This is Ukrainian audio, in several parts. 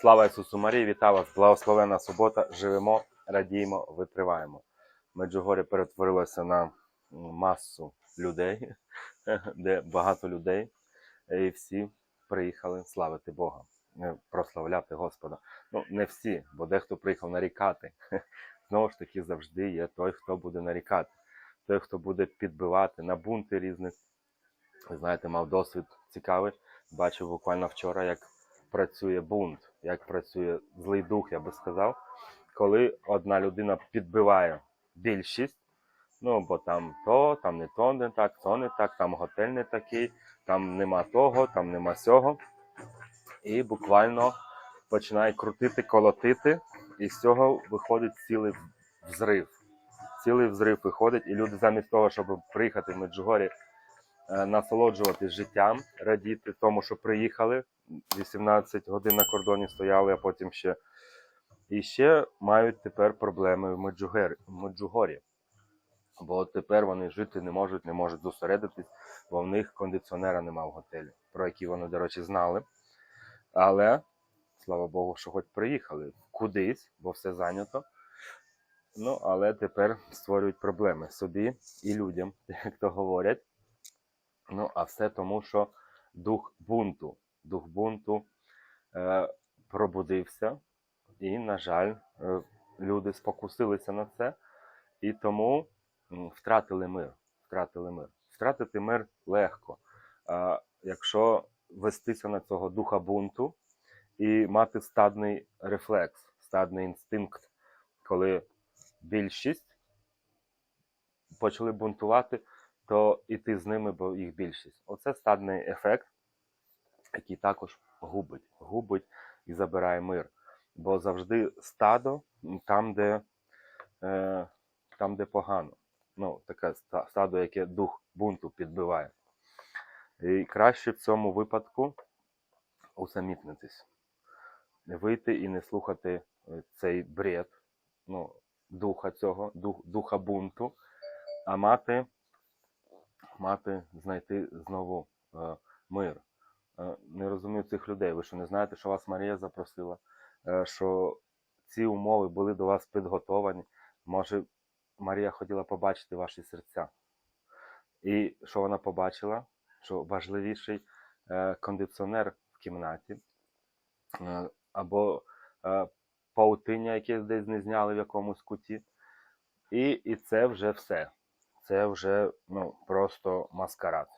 Слава Ісусу Марії, вітаю вас! Благословена субота! Живемо, радіємо, витриваємо. Меджугорі перетворилося на масу людей, де багато людей, і всі приїхали славити Бога, е, прославляти Господа. Ну, не всі, бо дехто приїхав нарікати. Знову ж таки, завжди є той, хто буде нарікати, той, хто буде підбивати на бунти різних. Знаєте, мав досвід цікавий. Бачив буквально вчора, як працює бунт, як працює злий дух, я би сказав, коли одна людина підбиває більшість, ну бо там то, там не то не так, то не так, там готель не такий, там нема того, там нема сього. І буквально починає крутити, колотити, і з цього виходить цілий взрив. Цілий взрив виходить, і люди замість того, щоб приїхати в Меджугорі, насолоджуватись життям, радіти тому, що приїхали, 18 годин на кордоні стояли, а потім ще. І ще мають тепер проблеми в Меджугорі. Бо тепер вони жити не можуть, не можуть зосередитись, бо в них кондиціонера нема в готелі, про які вони, до речі, знали. Але, слава Богу, що хоч приїхали кудись, бо все зайнято. Ну, але тепер створюють проблеми собі і людям, як то говорять. Ну, а все тому, що дух бунту, дух бунту е, пробудився, і, на жаль, е, люди спокусилися на це, і тому втратили мир. Втратили мир. Втратити мир легко. А якщо вестися на цього духа бунту і мати стадний рефлекс, стадний інстинкт, коли більшість почали бунтувати, то іти з ними, бо їх більшість. Оце стадний ефект, який також губить, губить і забирає мир. Бо завжди стадо там, де, е, там, де погано. Ну, таке стадо, яке дух бунту підбиває. І краще в цьому випадку усамітнитись, вийти і не слухати е, цей бред, ну, духа цього, дух, духа бунту, а мати, мати знайти знову е, мир. Е, не розумію цих людей. Ви що не знаєте, що вас Марія запросила, е, що ці умови були до вас підготовані. Може, Марія хотіла побачити ваші серця. І що вона побачила? Що важливіший е, кондиціонер в кімнаті, е, або е, паутиння, яке десь не зняли в якомусь куті. І, і це вже все. Це вже ну, просто маскарад.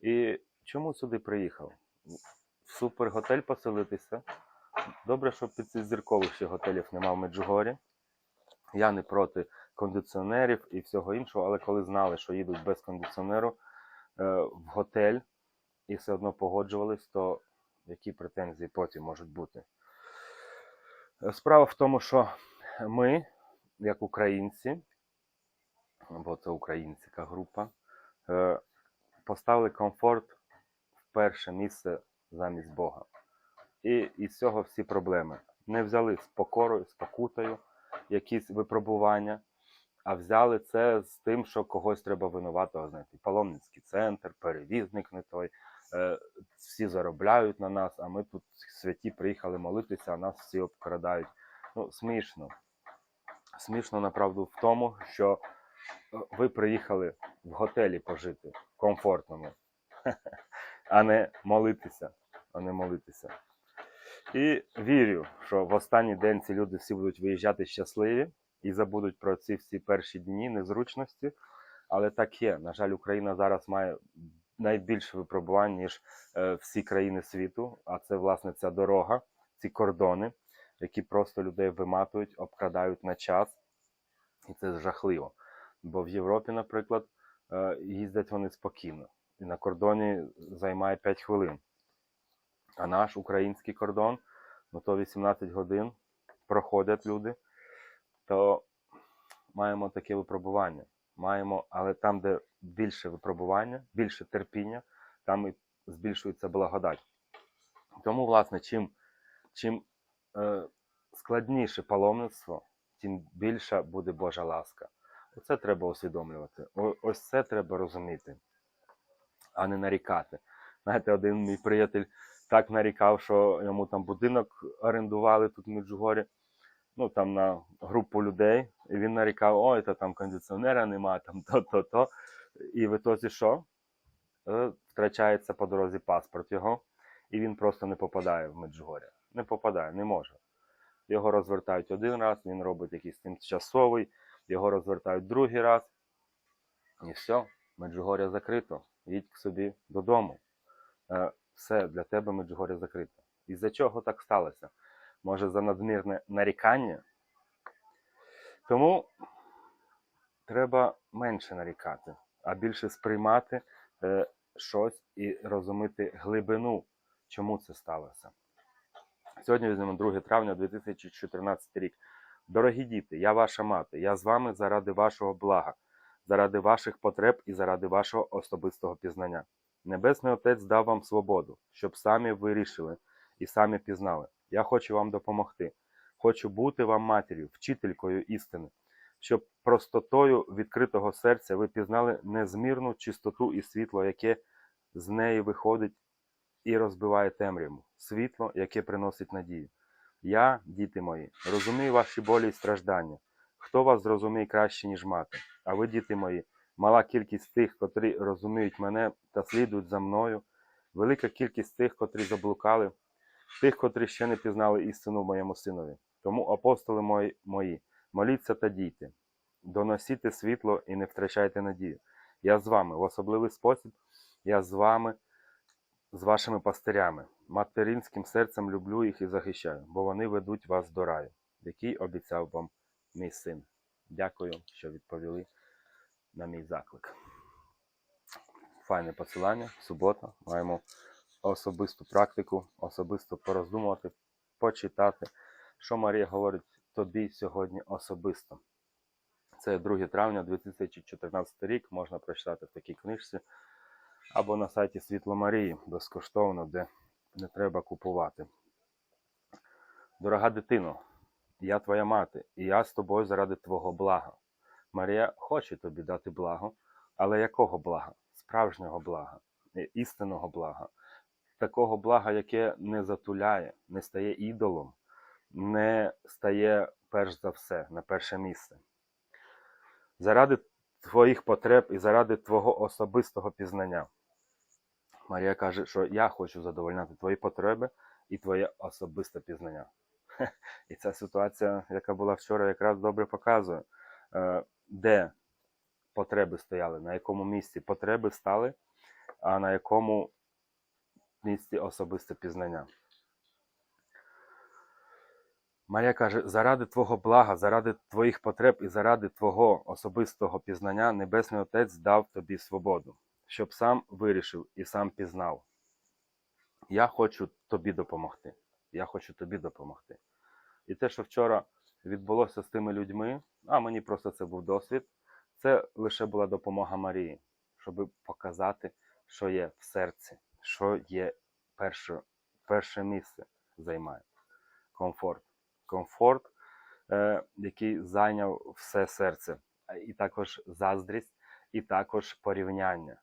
І чому сюди приїхав? В суперготель поселитися. Добре, що п'ятизіркових ще готелів нема в Меджугорі. Я не проти кондиціонерів і всього іншого, але коли знали, що їдуть без кондиціонеру е, в готель і все одно погоджувались, то які претензії потім можуть бути? Справа в тому, що ми, як українці, бо це українська група, е, поставили комфорт в перше місце замість Бога. І із цього всі проблеми. Не взяли з покорою, з покутою якісь випробування, а взяли це з тим, що когось треба винуватого знайти. Паломницький центр, перевізник не той. Е, всі заробляють на нас, а ми тут святі приїхали молитися, а нас всі обкрадають. Ну, смішно. Смішно, направду, в тому, що ви приїхали в готелі пожити комфортному, а не молитися, а не молитися. І вірю, що в останній день ці люди всі будуть виїжджати щасливі і забудуть про ці всі перші дні незручності. Але так є. На жаль, Україна зараз має найбільше випробувань, ніж е, всі країни світу. А це, власне, ця дорога, ці кордони, які просто людей виматують, обкрадають на час. І це жахливо. Бо в Європі, наприклад, е, їздять вони спокійно. І на кордоні займає 5 хвилин. А наш український кордон, ну то 18 годин проходять люди, то маємо таке випробування. Маємо, але там, де більше випробування, більше терпіння, там і збільшується благодать. Тому, власне, чим, чим е, складніше паломництво, тим більша буде Божа ласка. Оце треба усвідомлювати. Ось це треба розуміти, а не нарікати. Знаєте, один мій приятель так нарікав, що йому там будинок орендували тут в Меджугорі, ну там на групу людей, і він нарікав, ой, то там кондиціонера нема, там то-то-то. І в ітозі що? Е, Втрачається по дорозі паспорт його, і він просто не попадає в Меджугор'я. Не попадає, не може. Його розвертають один раз, він робить якийсь тимчасовий, його розвертають другий раз. І все, Меджугор'я закрито. Їдь к собі додому. Е, Все, для тебе Меджугор'я закрито. Із-за чого так сталося? Може, за надмірне нарікання? Тому треба менше нарікати, а більше сприймати е, щось і розуміти глибину, чому це сталося. Сьогодні візьмемо 2 травня 2014 рік. Дорогі діти, я ваша мати, я з вами заради вашого блага, заради ваших потреб і заради вашого особистого пізнання. Небесний Отець дав вам свободу, щоб самі вирішили і самі пізнали. Я хочу вам допомогти. Хочу бути вам матір'ю, вчителькою істини, щоб простотою відкритого серця ви пізнали незмірну чистоту і світло, яке з неї виходить і розбиває темряву, світло, яке приносить надію. Я, діти мої, розумію ваші болі і страждання. Хто вас зрозуміє краще, ніж мати? А ви, діти мої, мала кількість тих, котрі розуміють мене та слідують за мною, велика кількість тих, котрі заблукали, тих, котрі ще не пізнали істину в моєму синові. Тому, апостоли мої, мої, моліться та дійте, доносіть світло і не втрачайте надію. Я з вами в особливий спосіб, я з вами, з вашими пастирями. Материнським серцем люблю їх і захищаю, бо вони ведуть вас до раю, який обіцяв вам мій син. Дякую, що відповіли на мій заклик. Файне посилання, субота. Маємо особисту практику, особисто пороздумувати, почитати, що Марія говорить тобі сьогодні особисто. Це 2 травня 2014 рік, можна прочитати в такій книжці або на сайті Світло Марії безкоштовно, де не треба купувати. Дорога дитино, я твоя мати, і я з тобою заради твого блага. Марія хоче тобі дати благо, але якого блага? Справжнього блага, е, істинного блага, такого блага, яке не затуляє, не стає ідолом, не стає перш за все на перше місце. Заради твоїх потреб і заради твого особистого пізнання. Марія каже, що я хочу задовольняти твої потреби і твоє особисте пізнання. І ця ситуація, яка була вчора, якраз добре показує, е, де потреби стояли, на якому місці потреби стали, а на якому місці особисте пізнання. Марія каже: заради Твого блага, заради Твоїх потреб і заради Твого особистого пізнання Небесний Отець дав тобі свободу, щоб сам вирішив і сам пізнав. Я хочу тобі допомогти. Я хочу тобі допомогти. І те, що вчора відбулося з тими людьми, а мені просто це був досвід, це лише була допомога Марії, щоб показати, що є в серці, що є перше, перше місце займає. Комфорт. Комфорт, е, який зайняв все серце, і також заздрість, і також порівняння.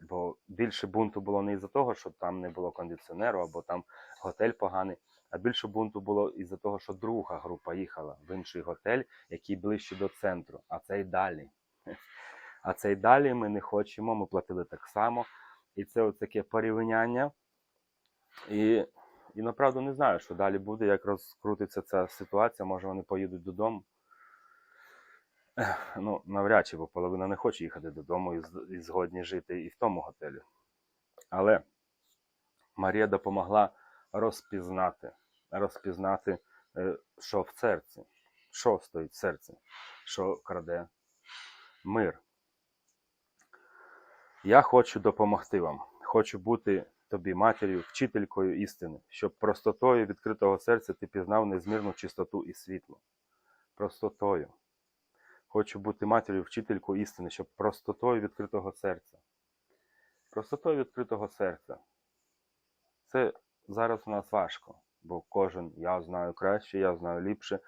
Бо більше бунту було не із-за того, що там не було кондиціонеру, або там готель поганий, а більше бунту було із-за того, що друга група їхала в інший готель, який ближче до центру, а цей далі. А цей далі ми не хочемо, ми платили так само. І це от таке порівняння. І, і направду не знаю, що далі буде, як розкрутиться ця ситуація. Може вони поїдуть додому. Ну, навряд чи, бо половина не хоче їхати додому і, і згодні жити і в тому готелі. Але Марія допомогла розпізнати, розпізнати, е, що в серці, що стоїть в серці, що краде мир. Я хочу допомогти вам. Хочу бути тобі матір'ю, вчителькою істини, щоб простотою відкритого серця ти пізнав незмірну чистоту і світло. Простотою. Хочу бути матір'ю, вчителькою істини, щоб простотою відкритого серця. Простотою відкритого серця. Це зараз у нас важко, бо кожен я знаю краще, я знаю ліпше.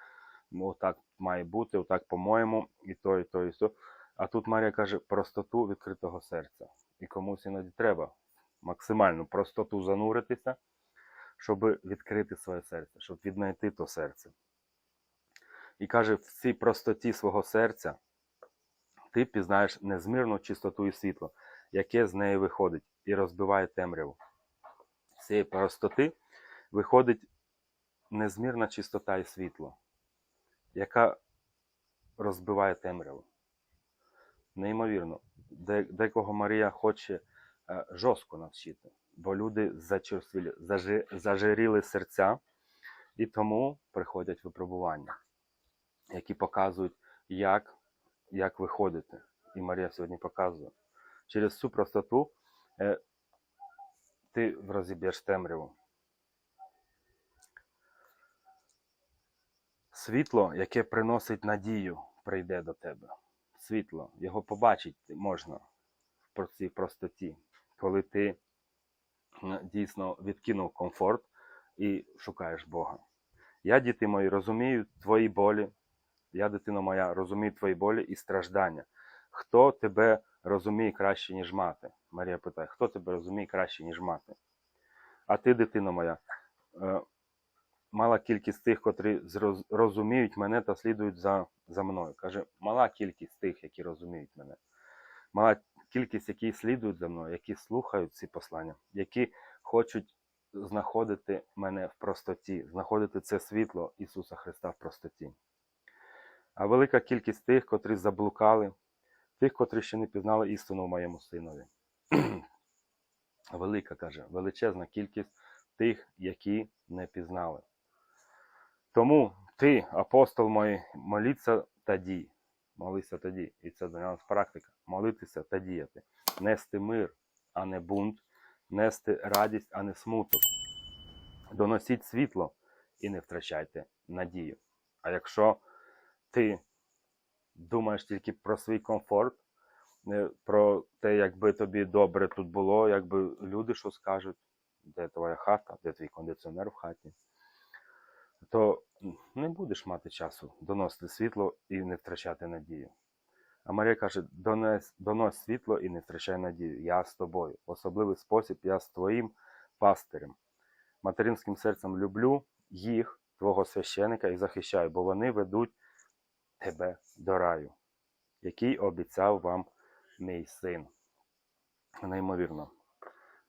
Ну, так має бути, отак, по-моєму, і то, і то, і то. А тут Марія каже простоту відкритого серця. І комусь іноді треба максимальну простоту зануритися, щоб відкрити своє серце, щоб віднайти то серце. І каже, в цій простоті свого серця ти пізнаєш незмірну чистоту і світло, яке з неї виходить і розбиває темряву. З цієї простоти виходить незмірна чистота і світло, яка розбиває темряву. Неймовірно, Де- декого Марія хоче е, жорстко навчити, бо люди зажиріли серця, і тому приходять випробування, які показують, як, як виходити. І Марія сьогодні показує. Через цю простоту е, ти розіб'єш темряву. Світло, яке приносить надію, прийде до тебе. Світло, його побачити можна в цій простоті, коли ти дійсно відкинув комфорт і шукаєш Бога. Я, діти мої, розумію твої болі. Я, дитино моя, розумію твої болі і страждання. Хто тебе розуміє краще, ніж мати? Марія питає, хто тебе розуміє краще, ніж мати? А ти, дитино моя, е, мала кількість тих, котрі розуміють мене та слідують за, за мною. Каже, мала кількість тих, які розуміють мене. Мала кількість, які слідують за мною, які слухають ці послання, які хочуть знаходити мене в простоті, знаходити це світло Ісуса Христа в простоті. А велика кількість тих, котрі заблукали, тих, котрі ще не пізнали істину в моєму синові. Велика, каже, величезна кількість тих, які не пізнали. Тому ти, апостол мой, моліться та дій. Молися та дій. І це для нас практика. Молитися та діяти. Нести мир, а не бунт, нести радість, а не смуток. Доносіть світло і не втрачайте надію. А якщо ти думаєш тільки про свій комфорт, про те, якби тобі добре тут було, якби люди що скажуть, де твоя хата, де твій кондиціонер в хаті, то не будеш мати часу доносити світло і не втрачати надію. А Марія каже: донес, донось світло і не втрачай надію. Я з тобою. Особливий спосіб я з твоїм пастирем. Материнським серцем люблю їх, твого священика, і захищаю, бо вони ведуть тебе до раю, який обіцяв вам мій син. Неймовірно,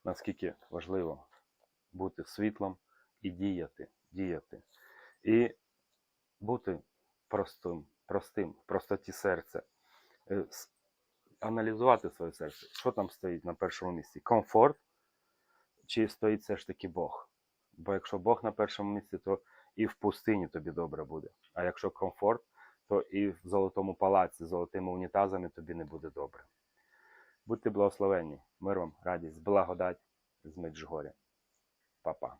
наскільки важливо бути світлом і діяти, діяти. І бути простим, простим, в простоті серця. Е, Аналізувати своє серце, що там стоїть на першому місці? Комфорт, чи стоїть все ж таки Бог? Бо якщо Бог на першому місці, то і в пустині тобі добре буде. А якщо комфорт, то і в золотому палаці з золотими унітазами тобі не буде добре. Будьте благословенні, миром, радість, благодать з Меджгоря. Па-па.